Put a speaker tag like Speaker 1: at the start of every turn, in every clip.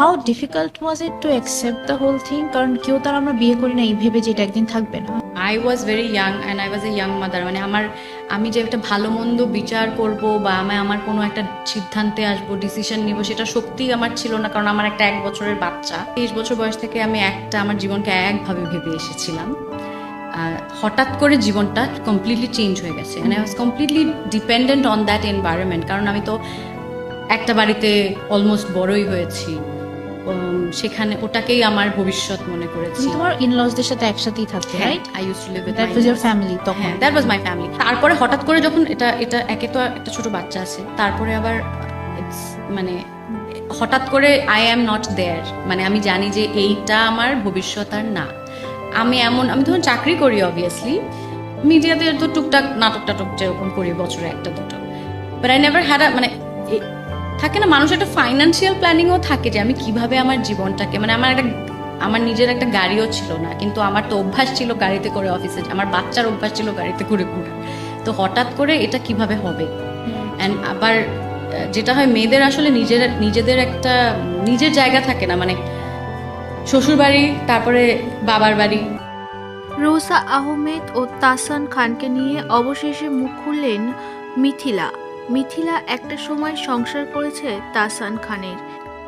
Speaker 1: How difficult was it to accept the whole thing কারণ কেউ তার আমরা বিয়ে করি না, এই ভেবে যে এটা একদিন থাকবে না।
Speaker 2: I was very young and I was a young mother মানে আমার, আমি যে একটা ভালো মন্দ বিচার করব বা আমি আমার কোনো একটা সিদ্ধান্তে আসব ডিসিশন নিব, সেটা সত্যি আমার ছিল না, কারণ আমার একটা এক বছরের বাচ্চা। তেইশ বছর বয়স থেকে আমি একটা আমার জীবনকে একভাবে ভেবে এসেছিলাম। হঠাৎ করে জীবনটা কমপ্লিটলি চেঞ্জ হয়ে গেছে। মানে I was completely dependent on that environment কারণ আমি তো একটা বাড়িতে অলমোস্ট বড়ই হয়েছি। সেখানে ওটাকেই আমার ভবিষ্যৎ মনে করেছি।
Speaker 1: তুমি তোমার ইনলসদের সাথে একসাথেই থাকতে right
Speaker 2: I use to live with
Speaker 1: that was your family তখন।
Speaker 2: হ্যাঁ দ্যাট ওয়াজ মাই ফ্যামিলি তারপরে হঠাৎ করে যখন এটা এটা একে তো একটা ছোট বাচ্চা আছে তারপরে আবার it's মানে হঠাৎ করে আই অ্যাম নট দেয়ার মানে আমি জানি যে এইটা আমার ভবিষ্যৎ আর না। আমি এমন আমি ধরুন চাকরি করি অবভিয়াসলি মিডিয়াতে তো টুকটাক নাটক টাটক যেরকম করি বছরে একটা দুটো। বাট আই নেভার হ্যাড মানে থাকে না মানুষ একটা ফাইন্যান্সিয়াল প্ল্যানিংও থাকে যে আমি কীভাবে আমার জীবনটাকে মানে আমার একটা আমার নিজের একটা গাড়িও ছিল না কিন্তু আমার তো অভ্যাস ছিল গাড়িতে করে অফিসে আমার বাচ্চার অভ্যাস ছিল গাড়িতে করে ঘুরে। তো হঠাৎ করে এটা কীভাবে হবে? অ্যান্ড আবার যেটা হয় মেয়েদের আসলে নিজের নিজেদের একটা নিজের জায়গা থাকে না মানে শ্বশুর বাড়ি তারপরে বাবার বাড়ি।
Speaker 3: রোসা আহমেদ ও তাসান খানকে নিয়ে অবশেষে মুখ খুললেন মিথিলা। মিথিলা একটা সময় সংসার করেছে তাসান খানের।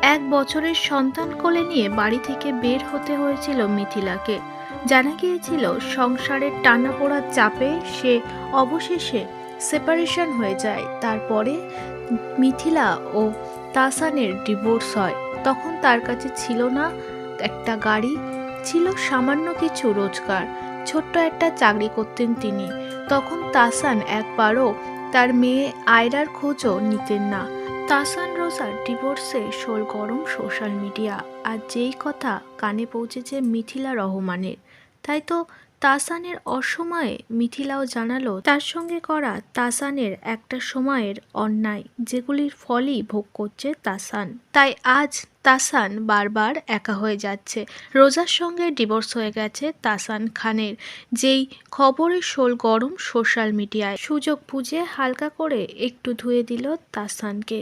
Speaker 3: এক বছরের সন্তান কোলে নিয়ে বাড়ি থেকে বের হতে হয়েছিল মিথিলাকে। জানা গিয়েছিল, সংসারের টানা টানাপোড়ার চাপে সে অবশেষে সেপারেশন হয়ে যায়। তারপরে মিথিলা ও তাসানের ডিভোর্স হয়। তখন তার কাছে ছিল না একটা গাড়ি, ছিল সামান্য কিছু রোজগার। ছোট্ট একটা চাকরি করতেন তিনি। তখন তাসান একবারও তার মেয়ে আয়রার খোঁজও নিতেন না। তাসান রোজার ডিভোর্সে শোল গরম সোশ্যাল মিডিয়া। আর যেই কথা কানে পৌঁছেছে মিথিলা রহমানের। তাই তো তাসানের অসময়ে মিথিলাও জানালো, তার সঙ্গে করা তাসানের একটা সময়ের অন্যায়, যেগুলির ফলই ভোগ করছে তাসান। তাই আজ তাসান বারবার একা হয়ে যাচ্ছে। রোজার সঙ্গে ডিভোর্স হয়ে গেছে তাসান খানের, যেই খবরের শোল গরম সোশ্যাল মিডিয়ায়। সুযোগ বুঝে হালকা করে একটু ধুয়ে দিল তাসানকে।